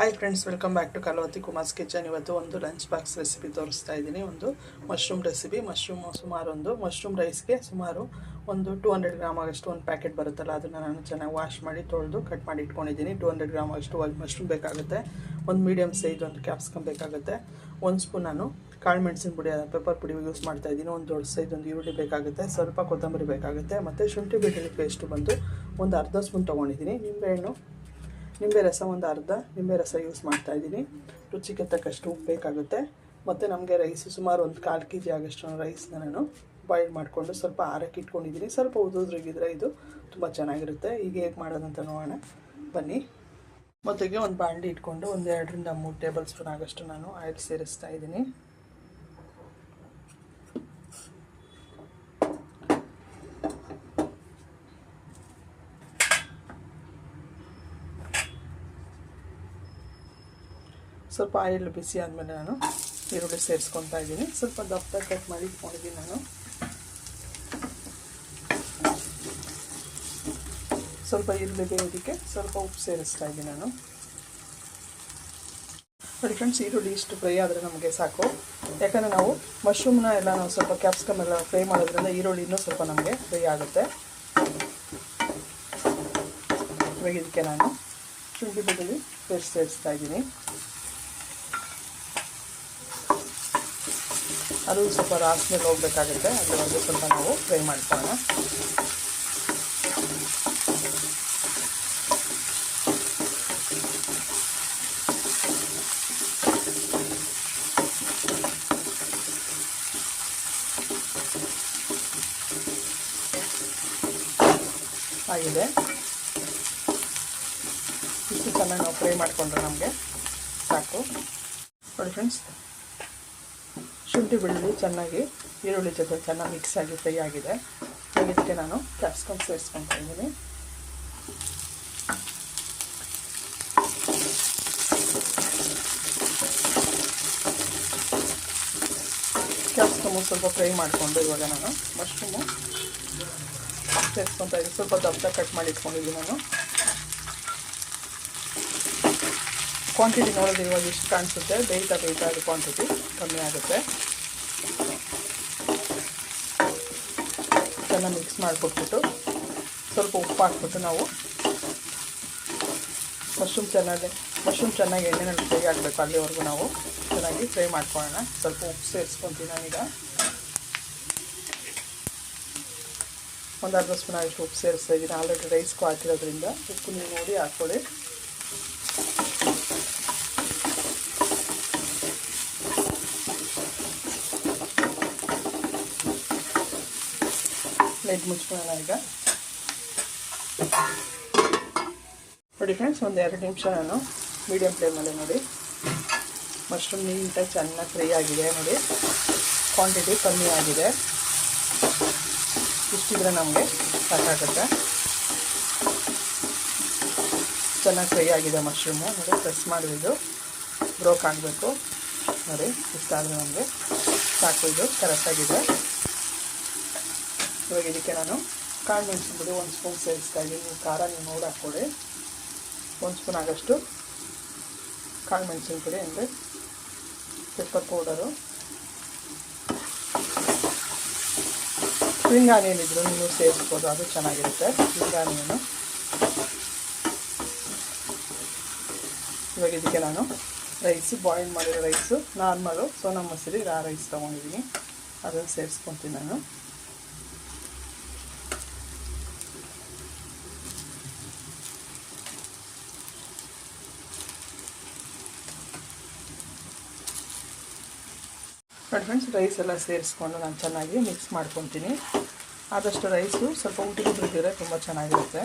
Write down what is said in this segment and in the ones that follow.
Hi friends welcome back to Kalavati Kumar's kitchen ಇವತ್ತು ಒಂದು lunch box recipe ತೋರಿಸ್ತಾ ಇದ್ದೀನಿ. ಒಂದು ಮಶ್ರೂಮ್ ರೆಸಿಪಿ ಮಶ್ರೂಮ್ ಸುಮಾರು ಒಂದು ಮಶ್ರೂಮ್ ರೈಸ್ಗೆ ಸುಮಾರು ಒಂದು ಟೂ ಹಂಡ್ರೆಡ್ ಗ್ರಾಮ್ ಆಗಷ್ಟು ಒಂದು ಪ್ಯಾಕೆಟ್ ಬರುತ್ತಲ್ಲ, ಅದನ್ನು ನಾನು ಚೆನ್ನಾಗಿ ವಾಶ್ ಮಾಡಿ ತೊಳೆದು ಕಟ್ ಮಾಡಿ ಇಟ್ಕೊಂಡಿದ್ದೀನಿ. ಟೂ ಹಂಡ್ರೆಡ್ ಗ್ರಾಮ್ ಆಗಷ್ಟು ಮಶ್ರೂಮ್ ಬೇಕಾಗುತ್ತೆ. ಒಂದು ಮೀಡಿಯಮ್ ಸೈಜ್ ಒಂದು ಕ್ಯಾಪ್ಸಿಕಮ್ ಬೇಕಾಗುತ್ತೆ. ಒಂದು ಸ್ಪೂನ್ ನಾನು ಕಾಳು ಮೆಣಸಿನ ಪುಡಿ ಪೆಪ್ಪರ್ ಪುಡಿ ಯೂಸ್ ಮಾಡ್ತಾ ಇದ್ದೀನಿ. ಒಂದು ದೊಡ್ಡ ಸೈಜ್ ಒಂದು ಈರುಳ್ಳಿ ಬೇಕಾಗುತ್ತೆ, ಸ್ವಲ್ಪ ಕೊತ್ತಂಬರಿ ಬೇಕಾಗುತ್ತೆ, ಮತ್ತು ಶುಂಠಿ ಬೆಳ್ಳುಳ್ಳಿ ಪೇಸ್ಟು ಬಂದು ಒಂದು ಅರ್ಧ ಸ್ಪೂನ್ ತೊಗೊಂಡಿದ್ದೀನಿ. ನಿಂಬೆಹಣ್ಣು ನಿಂಬೆ ರಸ ಒಂದು ಅರ್ಧ ನಿಂಬೆ ರಸ ಯೂಸ್ ಮಾಡ್ತಾ ಇದ್ದೀನಿ. ರುಚಿಗೆ ತಕ್ಕಷ್ಟು ಉಪ್ಪು ಬೇಕಾಗುತ್ತೆ. ಮತ್ತು ನಮಗೆ ರೈಸ್ ಸುಮಾರು ಒಂದು ಕಾಲು ಕೆ ಜಿ ಆಗೋಷ್ಟು ರೈಸ್ನ ನಾನು ಬಾಯ್ಲ್ ಮಾಡಿಕೊಂಡು ಸ್ವಲ್ಪ ಆರಕ್ಕೆ ಇಟ್ಕೊಂಡಿದ್ದೀನಿ. ಸ್ವಲ್ಪ ಉದುದ್ರಿಗಿದ್ರೆ ಇದು ತುಂಬ ಚೆನ್ನಾಗಿರುತ್ತೆ. ಈಗ ಹೇಗೆ ಮಾಡೋದಂತ ನೋಡೋಣ. ಬನ್ನಿ. ಮೊದಲಿಗೆ ಒಂದು ಬಾಂಡಿ ಇಟ್ಕೊಂಡು ಒಂದು ಎರಡರಿಂದ ಮೂರು ಟೇಬಲ್ ಸ್ಪೂನ್ ಆಗೋಷ್ಟು ನಾನು ಆಯಿಲ್ ಸೇರಿಸ್ತಾ ಇದ್ದೀನಿ. ಸ್ವಲ್ಪ ಆಯಿಲ್ ಬಿಸಿ ಆದಮೇಲೆ ನಾನು ಈರುಳ್ಳಿ ಸೇರಿಸ್ಕೊತಾ ಇದ್ದೀನಿ. ಸ್ವಲ್ಪ ದಪ್ಪ ಕಟ್ ಮಾಡಿ ಇಟ್ಕೊಂಡಿದ್ದೀನಿ ನಾನು. ಸ್ವಲ್ಪ ಈರುಳ್ಳಿ ಇದಕ್ಕೆ ಸ್ವಲ್ಪ ಉಪ್ಪು ಸೇರಿಸ್ತಾ ಇದ್ದೀನಿ ನಾನು. ನೋಡಿ ಫ್ರೆಂಡ್ಸ್ ಈರುಳ್ಳಿ ಇಷ್ಟು ಫ್ರೈ ಆದರೆ ನಮಗೆ ಸಾಕು. ಯಾಕಂದರೆ ನಾವು ಮಶ್ರೂಮ್ನ ಎಲ್ಲ ನಾವು ಸ್ವಲ್ಪ ಕ್ಯಾಪ್ಸಿಕಮ್ ಎಲ್ಲ ಫ್ರೈ ಮಾಡೋದ್ರಿಂದ ಈರುಳ್ಳಿ ಇನ್ನೂ ಸ್ವಲ್ಪ ನಮಗೆ ಫ್ರೈ ಆಗುತ್ತೆ. ಇವಾಗ ಇದಕ್ಕೆ ನಾನು ಶುಂಠಿ ಬೆಳ್ಳುಳ್ಳಿ ಪೇಸ್ಟ್ ಸೇರಿಸ್ತಾ ಇದ್ದೀನಿ. ಅದು ಸ್ವಲ್ಪ ರಾಸ್ಮೇಲೆ ಹೋಗ್ಬೇಕಾಗುತ್ತೆ. ಅದರೊಳಗೆ ಸ್ವಲ್ಪ ನಾವು ಫ್ರೈ ಮಾಡ್ಕೊಳ್ಳೋಣ. ಆಗಿದೆ. ಇಷ್ಟು ಚೆನ್ನಾಗಿ ನಾವು ಫ್ರೈ ಮಾಡಿಕೊಂಡ್ರೆ ನಮಗೆ ಸಾಕು. ನೋಡಿ ಫ್ರೆಂಡ್ಸ್ ಶುಂಠಿ ಬೆಳ್ಳುಳ್ಳಿ ಚೆನ್ನಾಗಿ, ಈರುಳ್ಳಿ ಜೊತೆ ಚೆನ್ನಾಗಿ ಮಿಕ್ಸ್ ಆಗಿ ಫ್ರೈ ಆಗಿದೆ. ಇದಕ್ಕೆ ನಾನು ಕ್ಯಾಪ್ಸಿಕಮ್ ಸೇರಿಸ್ಕೊತಾ ಇದ್ದೀನಿ. ಕ್ಯಾಪ್ಸಿಕಮು ಸ್ವಲ್ಪ ಫ್ರೈ ಮಾಡಿಕೊಂಡು ಇವಾಗ ನಾನು ಮಶ್ರೂಮು ಸೇರಿಸ್ಕೊತಾ ಇದ್ದೀನಿ. ಸ್ವಲ್ಪ ದಪ್ಪ ಕಟ್ ಮಾಡಿ ಇಟ್ಕೊಂಡಿದ್ದೀನಿ ನಾನು. ಕ್ವಾಂಟಿಟಿ ನೋಡೋದು ಇವಾಗ ಇಷ್ಟು ಕಾಣಿಸುತ್ತೆ? ಬೇಯ್ತಾ ಬೇಯ್ತಾ ಅದು ಕ್ವಾಂಟಿಟಿ ಕಮ್ಮಿ ಆಗುತ್ತೆ. ಚೆನ್ನಾಗಿ ಮಿಕ್ಸ್ ಮಾಡಿಕೊಟ್ಬಿಟ್ಟು ಸ್ವಲ್ಪ ಉಪ್ಪು ಹಾಕ್ಬಿಟ್ಟು ನಾವು ಮಶ್ರೂಮ್ ಚೆನ್ನಾಗಿ ಮಶ್ರೂಮ್ ಚೆನ್ನಾಗಿ ಎಣ್ಣೆನಲ್ಲಿ ಫ್ರೈ ಆಗಬೇಕು ಅಲ್ಲಿವರೆಗೂ ನಾವು ಚೆನ್ನಾಗಿ ಫ್ರೈ ಮಾಡ್ಕೊಳ್ಳೋಣ. ಸ್ವಲ್ಪ ಉಪ್ಪು ಸೇರಿಸ್ಕೊತೀನಿ ನಾನೀಗ. ಒಂದು ಅರ್ಧ ಸ್ಪೂನ್ ಆಗಿಷ್ಟು ಉಪ್ಪು ಸೇರಿಸ್ತಾ ಇದ್ದೀನಿ. ಆಲ್ರೆಡಿ ರೈಸ್ಗೂ ಹಾಕಿರೋದ್ರಿಂದ ಉಪ್ಪು ನೀವು ನೋಡಿ ಹಾಕ್ಕೊಳ್ಳಿ. ಲೈಟ್ ಮುಚ್ಕೊಳ್ಳೋಣ ಈಗ. ನೋಡಿ ಫ್ರೆಂಡ್ಸ್ ಒಂದು ಎರಡು ನಿಮಿಷ ನಾನು ಮೀಡಿಯಮ್ ಫ್ಲೇಮಲ್ಲಿ ನೋಡಿ. ಮಶ್ರೂಮ್ ನೀಟಾಗಿ ಚೆನ್ನಾಗಿ ಫ್ರೈ ಆಗಿದೆ ನೋಡಿ. ಕ್ವಾಂಟಿಟಿ ಕಮ್ಮಿ ಆಗಿದೆ. ಇಷ್ಟಿದ್ರೆ ನಮಗೆ ಸಾಕಾಗುತ್ತೆ. ಚೆನ್ನಾಗಿ ಫ್ರೈ ಆಗಿದೆ ಮಶ್ರೂಮು ನೋಡಿ ಪ್ರೆಸ್ ಮಾಡಿದ್ದು ಬ್ರೋಕ್ ಆಗಬೇಕು. ನೋಡಿ ಇಷ್ಟ ಆದರೆ ನಮಗೆ ಸಾಕು ಇದು. ಕರೆಕ್ಟಾಗಿದೆ ಇವಾಗ ಇದಕ್ಕೆ ನಾನು ಕಾಳು ಮೆಣಸಿನ ಪುಡಿ ಒಂದು ಸ್ಪೂನ್ ಸೇರಿಸ್ತಾ ಇದ್ದೀನಿ ನೀವು ಖಾರ ನೀವು ನೋಡಿ ಹಾಕ್ಕೊಳ್ಳಿ. ಒಂದು ಸ್ಪೂನ್ ಆಗಷ್ಟು ಕಾಳು ಮೆಣಸಿನ ಪುಡಿ ಅಂದರೆ ಪೆಪ್ಪರ್ ಪೌಡರು ಸ್ಪ್ರಿಂಗ್ ಏನಿದ್ರು ನೀವು ಸೇರಿಸ್ಬೋದು, ಅದು ಚೆನ್ನಾಗಿರುತ್ತೆ. ಸ್ಪ್ರಿಂಗ್ ಇವಾಗ ಇದಕ್ಕೆ ನಾನು ರೈಸು ಬಾಯ್ಲ್ ಮಾಡಿರೋ rice normal Sona Masuri raw rice ತೊಗೊಂಡಿದ್ದೀನಿ. ಅದನ್ನು ಸೇರಿಸ್ಕೊತೀನಿ ನಾನು. ನೋಡಿ ಫ್ರೆಂಡ್ಸ್ ರೈಸ್ ಎಲ್ಲ ಸೇರಿಸ್ಕೊಂಡು ನಾನು ಚೆನ್ನಾಗಿ ಮಿಕ್ಸ್ ಮಾಡ್ಕೊತೀನಿ. ಆದಷ್ಟು ರೈಸು ಸ್ವಲ್ಪ ಊಟಿಗೆ ತುಂಬ ಚೆನ್ನಾಗಿರುತ್ತೆ.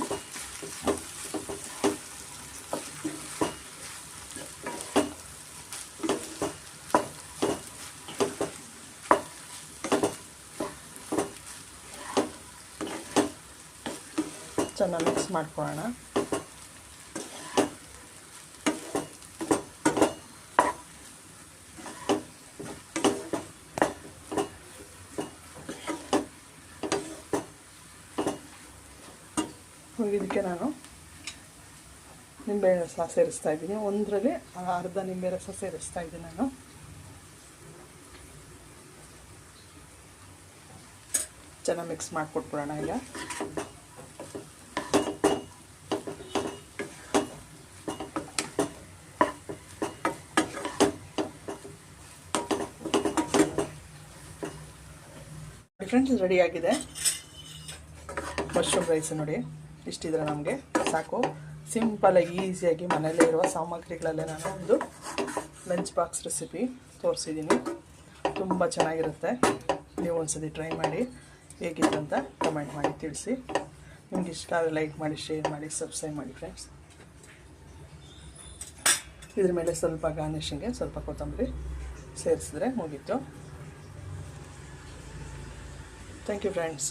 ಚೆನ್ನಾಗಿ ಮಿಕ್ಸ್ ಮಾಡ್ಕೊಳ್ಳೋಣ. ಇದಕ್ಕೆ ನಾನು ನಿಂಬೆ ರಸ ಸೇರಿಸ್ತಾ ಇದ್ದೀನಿ. ಒಂದರಲ್ಲಿ ಅರ್ಧ ನಿಂಬೆ ರಸ ಸೇರಿಸ್ತಾ ಇದ್ದೀನಿ ನಾನು. ಚೆನ್ನಾಗಿ ಮಿಕ್ಸ್ ಮಾಡಿಕೊಟ್ಬಿಡೋಣ ಈಗ. ಫ್ರೆಂಡ್ಸ್ ರೆಡಿಯಾಗಿದೆ ಮಶ್ರೂಮ್ ರೈಸ್ ನೋಡಿ. ಇಷ್ಟಿದ್ರೆ ನಮಗೆ ಸಾಕು. ಸಿಂಪಲಾಗಿ ಈಸಿಯಾಗಿ ಮನೆಯಲ್ಲೇ ಇರುವ ಸಾಮಗ್ರಿಗಳಲ್ಲೇ ನಾನು ಒಂದು ಲಂಚ್ ಬಾಕ್ಸ್ ರೆಸಿಪಿ ತೋರಿಸಿದ್ದೀನಿ. ತುಂಬ ಚೆನ್ನಾಗಿರುತ್ತೆ. ನೀವು ಒಂದ್ಸತಿ ಟ್ರೈ ಮಾಡಿ, ಹೇಗಿತ್ತು ಅಂತ ಕಮೆಂಟ್ ಮಾಡಿ ತಿಳಿಸಿ. ನಿಮ್ಗೆ ಇಷ್ಟ ಆದರೆ ಲೈಕ್ ಮಾಡಿ ಶೇರ್ ಮಾಡಿ ಸಬ್ಸ್ಕ್ರೈಬ್ ಮಾಡಿ ಫ್ರೆಂಡ್ಸ್ ಇದ್ರ ಮೇಲೆ ಸ್ವಲ್ಪ ಗಾರ್ನಿಷಿಂಗ್ಗೆ ಸ್ವಲ್ಪ ಕೊತ್ತಂಬರಿ ಸೇರಿಸಿದ್ರೆ ಮುಗೀತು. Thank you friends